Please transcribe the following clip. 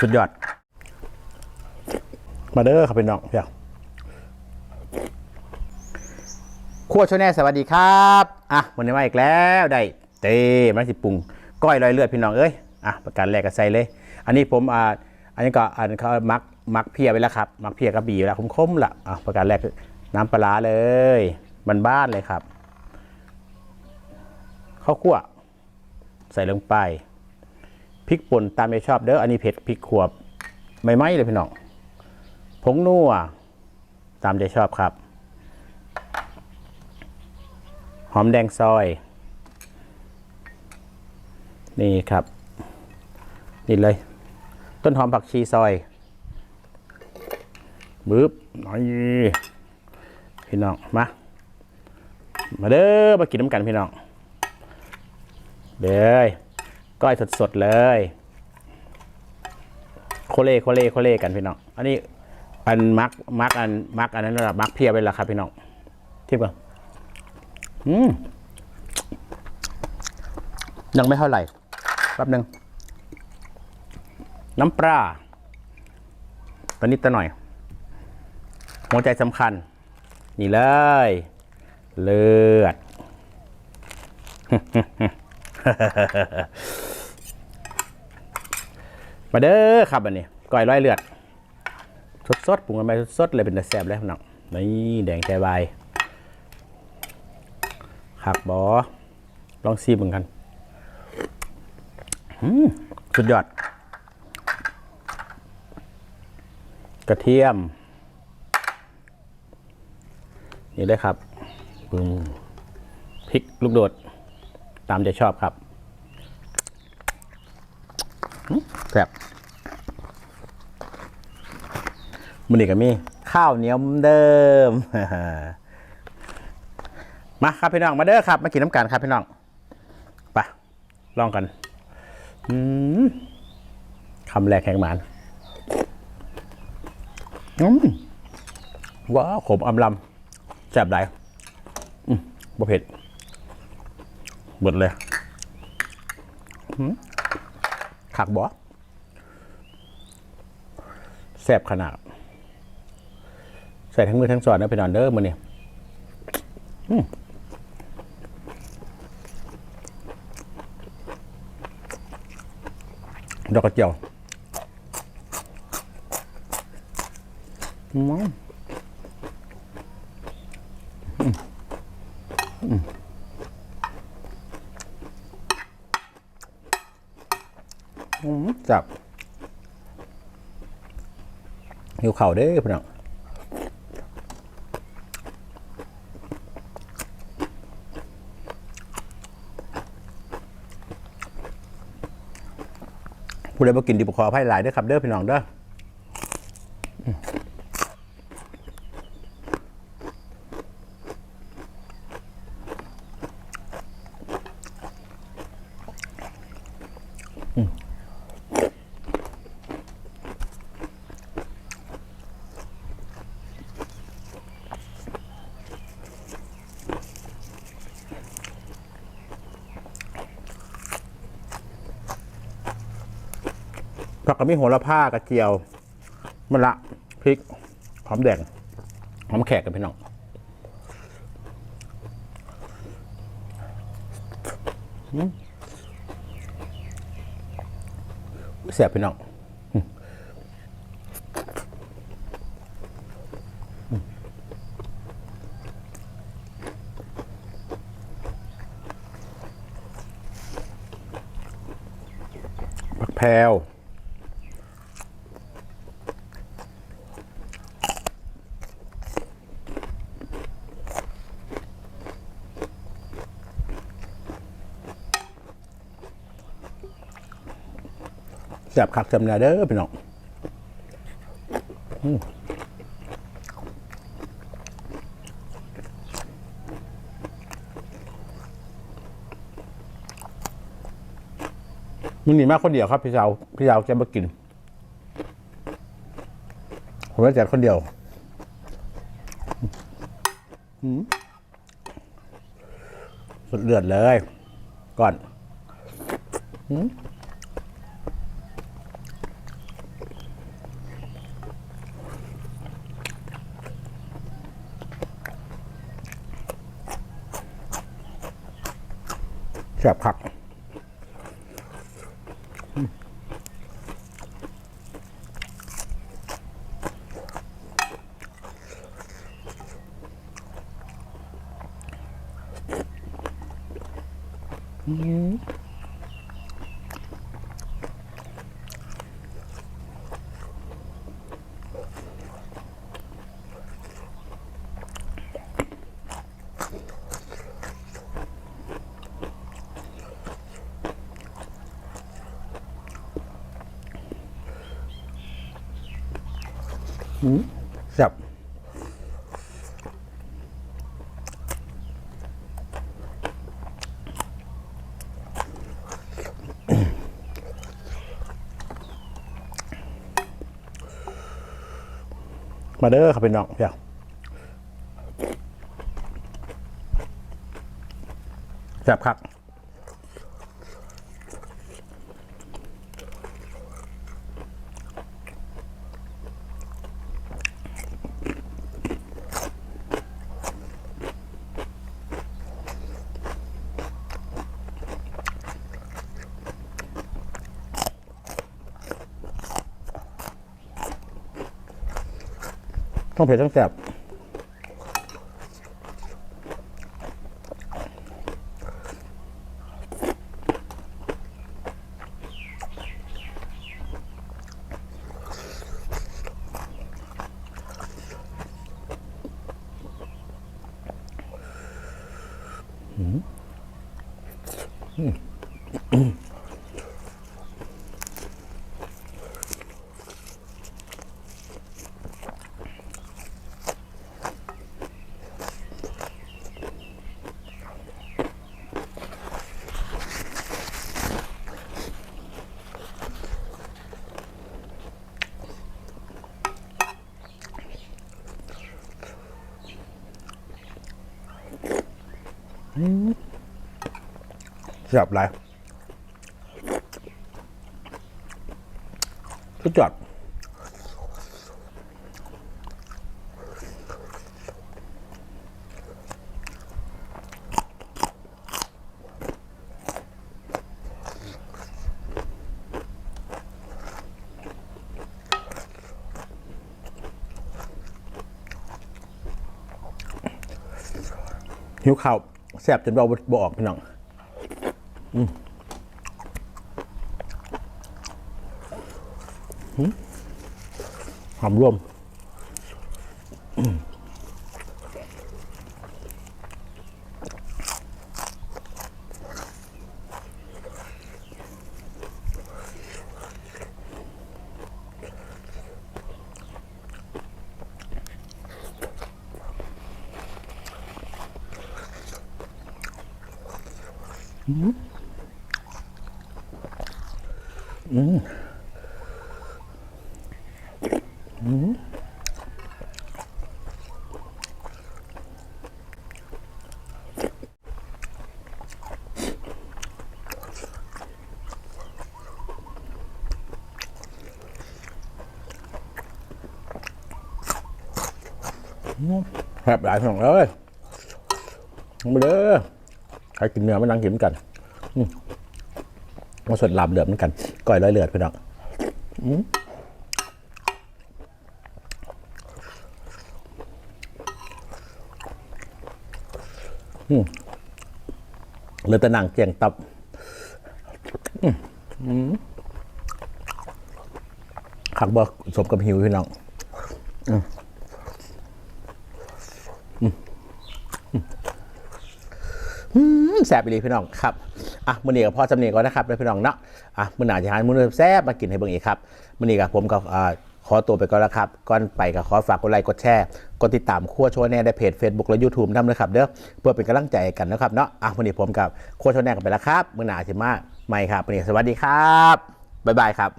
สุดยอด มาเด้อครับพี่น้องเพียงครัวชแน่สวัสดีครับ อะวันนี้มาอีกแล้วได้เต้มาสิปรุงก้อยลอยเลือดพี่น้องเอ้ยอะประกันแรกก็ใส่เลย อันนี้ผมอ่าอันนี้ก็อันเขามักมักเพียไว้แล้วครับ มักเพียกระบี่ไว้แล้วคมๆละอะประกันแรกน้ำปลาร้าเลยบ้านๆเลยครับข้าวคั่วใส่ลงไป พริกป่นตามใจชอบเด้ออันนี้เผ็ดพริกขวบไม่ไหมเลยพี่น้องผงนัวตามใจชอบครับ หอมแดงซอย นี่ครับ นี่เลย ต้นหอมผักชีซอยบึ๊บน้อยพี่น้องมา มาเด้อมากินน้ำกันพี่น้องเด้อ ก้อยสดๆเลย โคเล่โคเล่โคเล่กันพี่น้อง อันนี้อันมักมักอันมักอันนั้นระดับมักเพียบไปแล้วครับพี่น้องเทียบกันอืมยังไม่เท่าไหร่แป๊บหนึ่งน้ำปลาตัวนิดตัวหน่อย หัวใจสำคัญ นี่เลย เลือด มาเด้อครับอันนี้ก้อยร้อยเลือดสดๆปรุงกันไปสดๆเลยเป็นแซ่บเลยพี่น้องนี่แดงใจใบายหักบอลองซีมเหมือนกันอืมสุดยอด กระเทียม นี่เลยครับปึ้งพริกลูกโดด ตามใจชอบครับอืม แซ่บมันนี่ก็มีข้าวเหนียวเดิม มาครับพี่น้องมาเด้อครับ มากินน้ำกันครับพี่น้องไปลองกันคำแรกแข่งหมานว้าวขมอำลำแซ่บไหลายบ่เผ็ดเบิดเลยขักบ่ แซ่บขนาด ใส่ทั้งมือทั้งสอดนะพี่นอนเด้อมันนี่อืมดอกกระเจียวมอืมอืมอืมจับ หิวเข่าเด้พี่น้องผู้ใดมากินดีบุขออภัยหลายเด้อครับเด้อพี่น้องเด้อ ผักกระมีโหระพากระเจียวมะละพริกหอมแดงหอมแขกกันพี่น้องอืมแสบพี่น้องผักแพรว บคักแสบแน่เด้อพี่น้องอืมมึงหนีมาคนเดียวครับพี่เจ้าพี่เจ้าแกมากิน ผมว่าจัดคนเดียวสุดเลือดเลย ก่อน อืม แซ่บคัก แซ่บมาเด้อครับพี่น้องเพียแซ่บคัก องเผ็ดต้องแซ่บ แซ่บหลายสุดยอดหิวข้าว แซ่บจนเราบออกพี่น้องหอมรวม แซ่บหลายพี่น้อ ครกินเนื้อมานั่งกินกันมมาสดลาบเหลือมเหมือนกันก้อยร้อยเลือดพี่น้องเหลือแต่หนังเจียงตับขักบ่สมกับหิวพี่น้อง อืม แซ่บไปเลยพี่น้องครับอะมื้อนี้กับพ่อจำเนียงก่อนนะครับเลยพี่น้องเนาะอะมื้อหน้าจะหามื้อแซ่บมากินให้เบิ่งอีกครับมื้อนี้กับผมกับอ่าขอตัวไปก่อนแล้วครับ ก่อนไปก็ขอฝากกดไลค์กดแชร์กดติดตามครัวโชว์แน่ในเพจ Facebook และ YouTube นำเลยครับเด้อเพื่อเป็นกำลังใจกันนะครับเนาะอะมื้อนี้ผมกับครัวโชว์แน่กันไปแล้วครับมื้อหน้าสิมาใหม่ครับมื้อนี้สวัสดีครับบ๊ายบายครับ